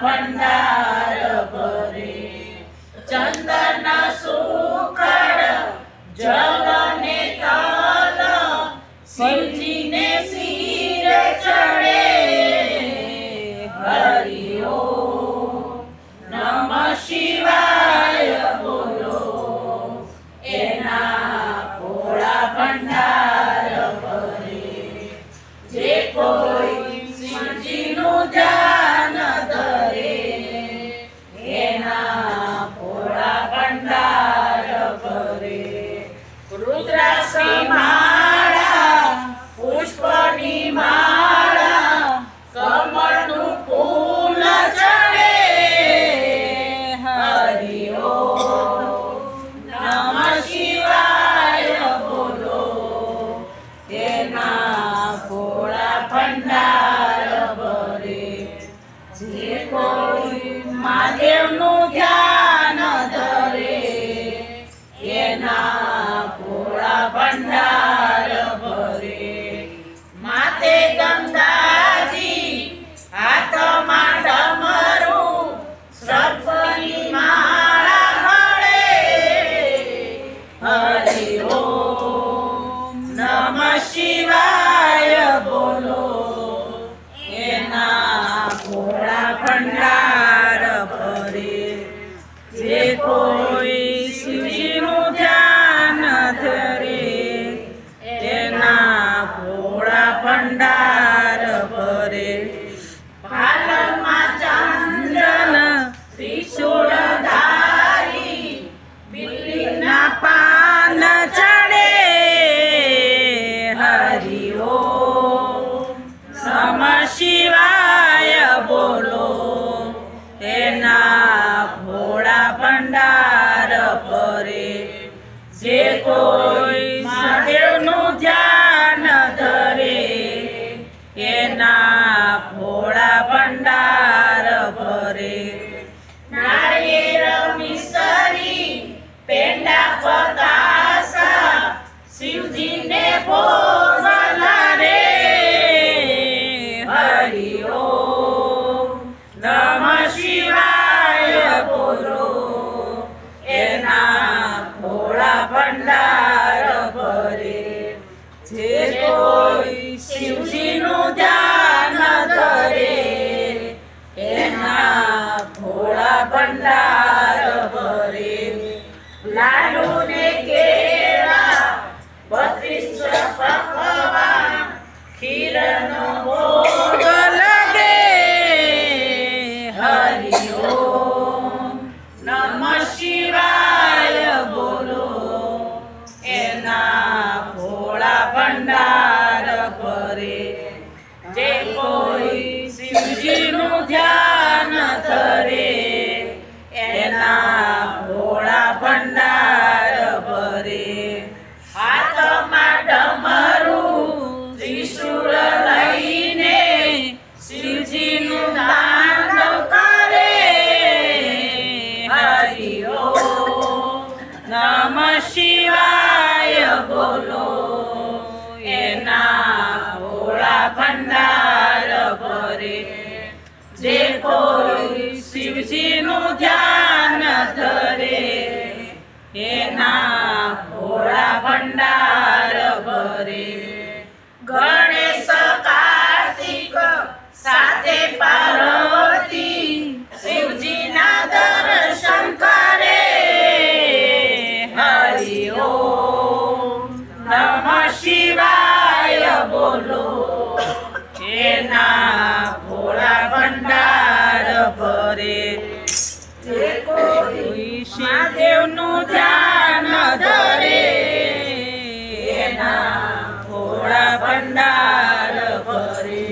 ভণ্ডার করে চন্দন ખંડાળ ભરે જે કોઈ મહાદેવનું ધ્યાન ધરે એના ભોળા ભંડાર Bernard. victory. લાડુ કેળા, બત્રીસ પકવા ખીરનો ભોગ લાગે. હરિ ઓમ નમ એના ભોળા ભંડાર ભરે. જય નમ શિવાય બોલો. એના ભોળા ભંડાર ભરે. જે કોઈ શિવજીનું ધ્યાન ધરે એના ભોળા ભંડાર દેવનું ધ્યાન ધરે. એના ઘોડા ભંડાર ભરે.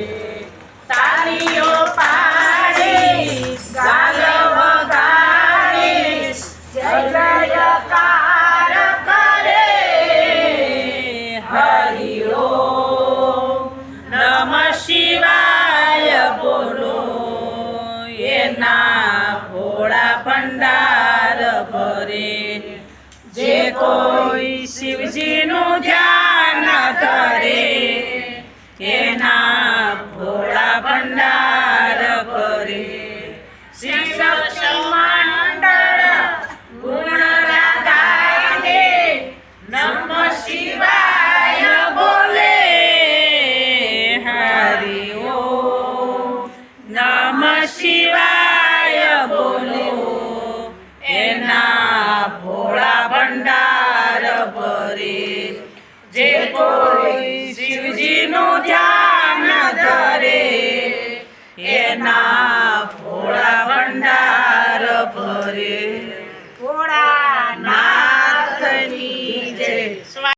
તારીઓ પાડે ગાલ વગાડે જયકાર કરે. કોઈ શિવજીનું ધ્યાન